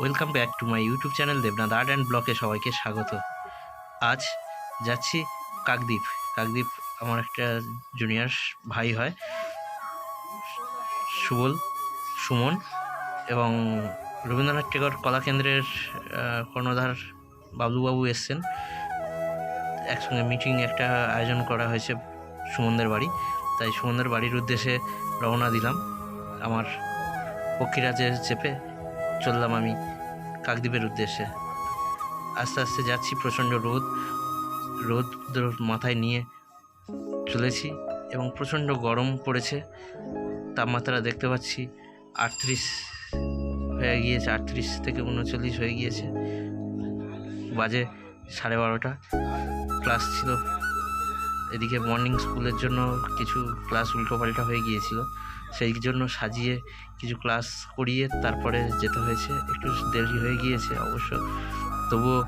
Welcome back to my YouTube channel Debnath art and ব্লকে সবাইকে স্বাগত। আজ যাচ্ছি কাকদ্বীপ। কাকদ্বীপ আমার একটা জুনিয়র ভাই হয়, সুবল, সুমন এবং রবীন্দ্রনাথ টেগর কলাকেন্দ্রের কর্ণধার বাবলুবাবু এসছেন। একসঙ্গে মিটিং একটা আয়োজন করা হয়েছে সুমনদের বাড়ি। তাই সুমনদের বাড়ির উদ্দেশ্যে রওনা দিলাম। আমার পক্ষীরাজে চেপে চললাম আমি কাকদ্বীপের উদ্দেশ্যে। আস্তে আস্তে যাচ্ছি প্রচণ্ড রোদ রোদ মাথায় নিয়ে চলেছি এবং প্রচণ্ড গরম পড়েছে। তাপমাত্রা দেখতে পাচ্ছি আটত্রিশ হয়ে গিয়েছে, আটত্রিশ থেকে উনচল্লিশ হয়ে গিয়েছে। বাজে সাড়ে বারোটা। ক্লাস ছিল এদিকে মর্নিং স্কুলের জন্য কিছু ক্লাস উল্টোপাল্টা হয়ে গিয়েছিল। সেই জন্য সাজিয়ে কিছু ক্লাস করিয়ে তারপরে যেতে হয়েছে। একটু দেরি হয়ে গিয়েছে অবশ্য। তবুও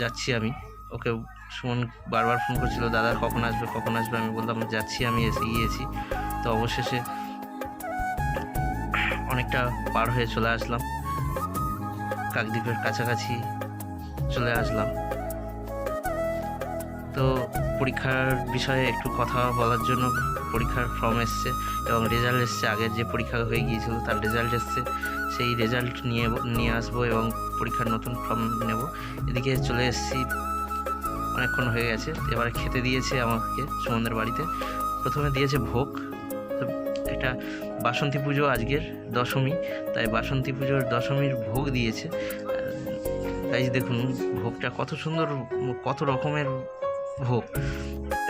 যাচ্ছি আমি। ওকে সুমন বারবার ফোন করছিল, দাদা, কখন আসবে কখন আসবে? আমি বললাম, যাচ্ছি আমি, এসে গিয়েছি। তো অবশেষে অনেকটা পার হয়ে চলে আসলাম। কাকদ্বীপের কাছাকাছি চলে আসলাম। তো পরীক্ষার বিষয়ে একটু কথা বলার জন্য পরীক্ষার ফর্ম এসছে এবং রেজাল্ট এসছে। আগের যে পরীক্ষা হয়ে গিয়েছিল তার রেজাল্ট এসছে। সেই রেজাল্ট নিয়ে নিয়ে আসব এবং পরীক্ষার নতুন ফর্ম নেব। এদিকে চলে এসেছি। অনেকক্ষণ হয়ে গেছে। এবারে খেতে দিয়েছে আমাকে সুমনদের বাড়িতে। প্রথমে দিয়েছে ভোগ। একটা বাসন্তী পুজো আজকের দশমী। তাই বাসন্তী পুজোর দশমীর ভোগ দিয়েছে। তাই দেখুন, ভোগটা কত সুন্দর, কত রকমের ভোগ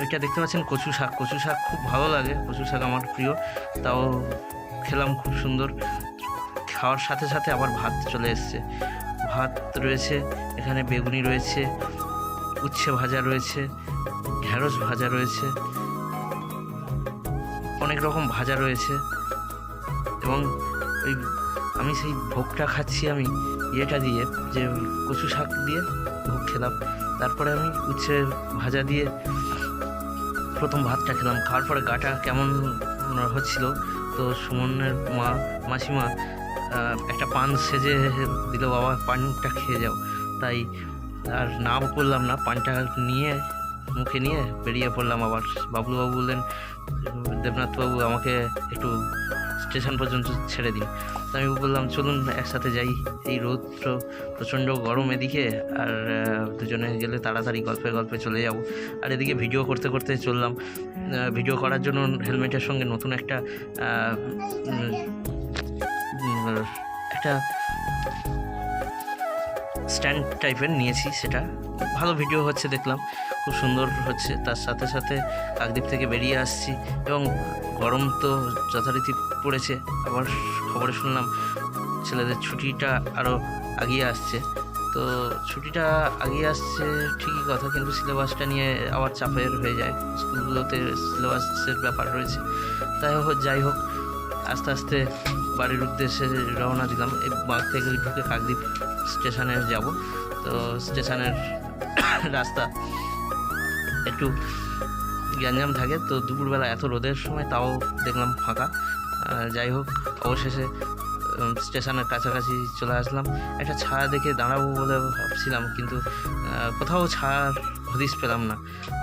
এটা দেখতে পাচ্ছেন কচু শাক। কচু শাক খুব ভালো লাগে, কচু শাক আমার প্রিয়। তাও খেলাম খুব সুন্দর। খাওয়ার সাথে সাথে আবার ভাত চলে এসছে। ভাত রয়েছে, এখানে বেগুনি রয়েছে, উচ্ছে ভাজা রয়েছে ঢেঁড়স ভাজা রয়েছে, অনেক রকম ভাজা রয়েছে। এবং ওই আমি সেই ভোগটা খাচ্ছি আমি ইয়েটা দিয়ে, যে কচু শাক দিয়ে ভোগ খেলাম। তারপরে আমি উচ্ছে ভাজা দিয়ে প্রথম ভাতটা খেলাম। খাওয়ার পরে গাটা কেমন হচ্ছিল, তো সুমনের মা, মাসিমা একটা পান সেজে দিল, বাবা, পানটা খেয়ে যাও। তাই আর না করলাম না, পানটা নিয়ে মুখে নিয়ে বেরিয়ে পড়লাম আবার। বাবলুবাবু বললেন, দেবনাথবাবু, আমাকে একটু স্টেশন পর্যন্ত ছেড়ে দিন। তো আমি বললাম, চলুন, একসাথে যাই। এই রোদ প্রচণ্ড গরম এদিকে, আর দুজনে গেলে তাড়াতাড়ি গল্পে গল্পে চলে যাব। আর এদিকে ভিডিও করতে করতে চললাম। ভিডিও করার জন্য হেলমেটের সঙ্গে নতুন একটা একটা স্ট্যান্ড টাইপের নিয়েছি সেটা। ভালো ভিডিও হচ্ছে দেখলাম। খুব সুন্দর হচ্ছে। তার সাথে সাথে কাকদ্বীপ থেকে বেরিয়ে আসছি এবং গরম তো যথারীতি পড়েছে। আবার খবরে শুনলাম ছেলেদের ছুটিটা আরও আগিয়ে আসছে। তো ছুটিটা আগিয়ে আসছে ঠিকই কথা, কিন্তু সিলেবাসটা নিয়ে আবার চাপের হয়ে যায়। স্কুলগুলোতে সিলেবাসের ব্যাপার রয়েছে। তাই হোক, যাই হোক, আস্তে আস্তে বাড়ির উদ্দেশ্যে রওনা দিলাম। এই বাঘ থেকে ঢুকে কাকদ্বীপ স্টেশনে যাব। তো স্টেশনের রাস্তা একটু গ্যাঞ্জাম থাকে। তো দুপুরবেলা এত রোদের সময় তাও দেখলাম ফাঁকা। যাই হোক, অবশেষে স্টেশনের কাছাকাছি চলে আসলাম। একটা ছায়া দেখে দাঁড়াবো বলে ভাবছিলাম, কিন্তু কোথাও ছায়ার হদিস পেলাম না।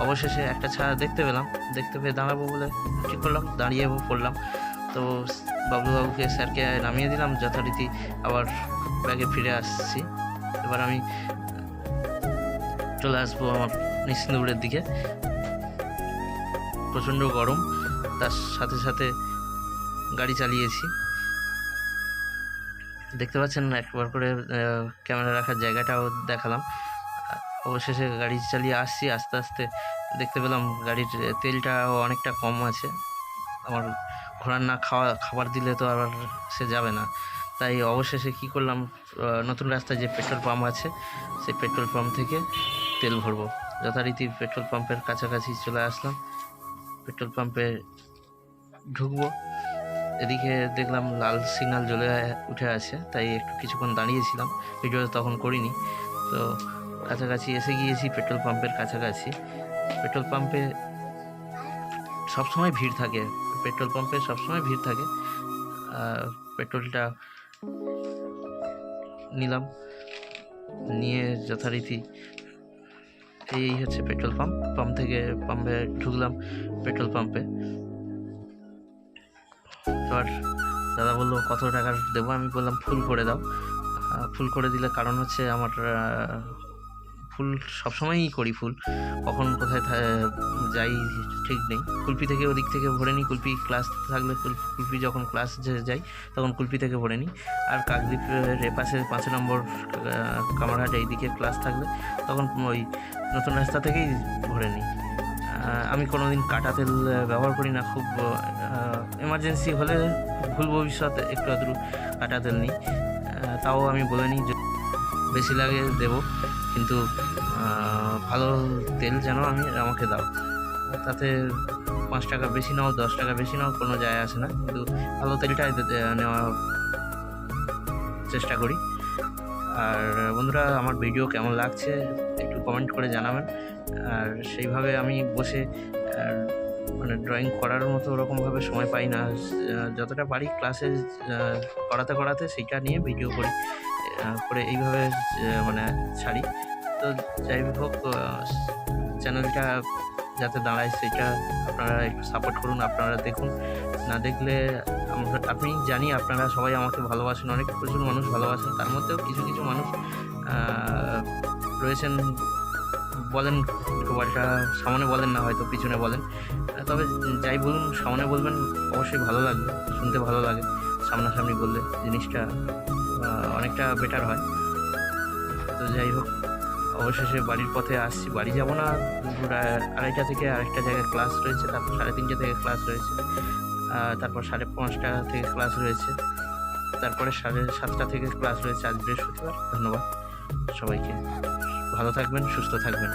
অবশেষে একটা ছায়া দেখতে পেলাম। দেখতে পেয়ে দাঁড়াবো বলে ঠিক করলাম, দাঁড়িয়ে পড়লাম। তো বাবলুবাবুকে স্যারকে নামিয়ে দিলাম, যথারীতি আবার ব্যাগে ফিরে আসছি। এবার আমি চলে আসব আমার নিশ্চিন্দপুরের দিকে। প্রচণ্ড গরম, তার সাথে সাথে গাড়ি চালিয়েছি। দেখতে পাচ্ছেন, একবার করে ক্যামেরা রাখার জায়গাটাও দেখালাম। অবশেষে গাড়ি চালিয়ে আসছি, আস্তে আস্তে দেখতে পেলাম গাড়ির তেলটাও অনেকটা কম আছে। আমার ঘোড়ার না খাওয়া, খাবার দিলে তো আর সে যাবে না। তাই অবশেষে কি করলাম? নতুন রাস্তায় যে পেট্রোল পাম্প আছে, সেই পেট্রোল পাম্প থেকে তেল ভরবো। যথারীতি পেট্রোল পাম্পের কাছাকাছি চলে আসলাম। পেট্রোল পাম্পে ঢুকবো। এদিকে দেখলাম লাল সিগন্যাল জ্বলে উঠে আছে, তাই একটু কিছুক্ষণ দাঁড়িয়েছিলাম। ভিডিও তখন করিনি। তো কাছাকাছি এসে গিয়েছি পেট্রোল পাম্পের কাছাকাছি। পেট্রোল পাম্পে সবসময় ভিড় থাকে। পেট্রোল পাম্পে সবসময় ভিড় থাকে। পেট্রোলটা নিলাম। নিয়ে যথারীতি এই হচ্ছে পেট্রোল পাম্প। পাম্প থেকে পাম্পে ঢুকলাম পেট্রোল পাম্পে। এবার দাদা বলল, কত টাকার দেবো? আমি বললাম, ফুল করে দাও। ফুল করে দিলে কারণ হচ্ছে আমার ফুল সবসময়ই করি ফুল। কখন কোথায় যাই ঠিক নেই। কুলপি থেকে ওদিক থেকে ভরে নিই, কুলপি ক্লাস থাকলে কুল- কুলপি যখন ক্লাস যাই, তখন কুলপি থেকে ভরে নিই। আর কাকদ্বীপের এপাশে পাঁচ নম্বর কামারহাট এইদিকে ক্লাস থাকলে তখন ওই নতুন রাস্তা থেকেই ভরে নিই। আমি কোনো দিন কাটা তেল ব্যবহার করি না, খুব এমার্জেন্সি হলে ভুল ভবিষ্যৎ একটু আধটু কাটা তেল নিই। তাও আমি বলে নিই বেশি লাগে দেবো। কিন্তু ভালো তেল যেন আমি, আমাকে দাও। তাতে পাঁচ টাকা বেশি নাও, দশ টাকা বেশি নাও, কোনো যায় আসে না। কিন্তু ভালো তেলটাই নেওয়া চেষ্টা করি। আর বন্ধুরা, আমার ভিডিও কেমন লাগছে, একটু কমেন্ট করে জানাবেন। আর সেইভাবে আমি বসে মানে ড্রয়িং করার মতো ওরকমভাবে সময় পাই না। যতটা পারি ক্লাসে করাতে করাতে সেইটা নিয়ে ভিডিও করি। করে এইভাবে মানে ছাড়ি। তো যাই হোক চ্যানেলটা যাতে দাঁড়ায়, সেটা আপনারা একটু সাপোর্ট করুন, আপনারা দেখুন। না দেখলে আমরা আপনি জানি আপনারা সবাই আমাকে ভালোবাসেন, অনেক প্রচুর মানুষ ভালোবাসেন, তার মধ্যেও কিছু কিছু মানুষ রয়েছেন, বলেন খুবটা সামনে বলেন না, হয়তো পিছনে বলেন। তবে যাই বলুন, সামনে বলবেন, অবশ্যই ভালো লাগবে, শুনতে ভালো লাগে, সামনাসামনি বললে জিনিসটা। অনেকটা বেটার হয়। তো যাই হোক, অবশেষে বাড়ির পথে আসছি। বাড়ি যাব না, দুপুর আড়াইটা থেকে আরেকটা জায়গায় ক্লাস রয়েছে, তারপর সাড়ে তিনটে থেকে ক্লাস রয়েছে তারপর সাড়ে পাঁচটা থেকে ক্লাস রয়েছে, তারপরে সাড়ে সাতটা থেকে ক্লাস রয়েছে আজ বৃহস্পতিবার। ধন্যবাদ সবাইকে। ভালো থাকবেন, সুস্থ থাকবেন।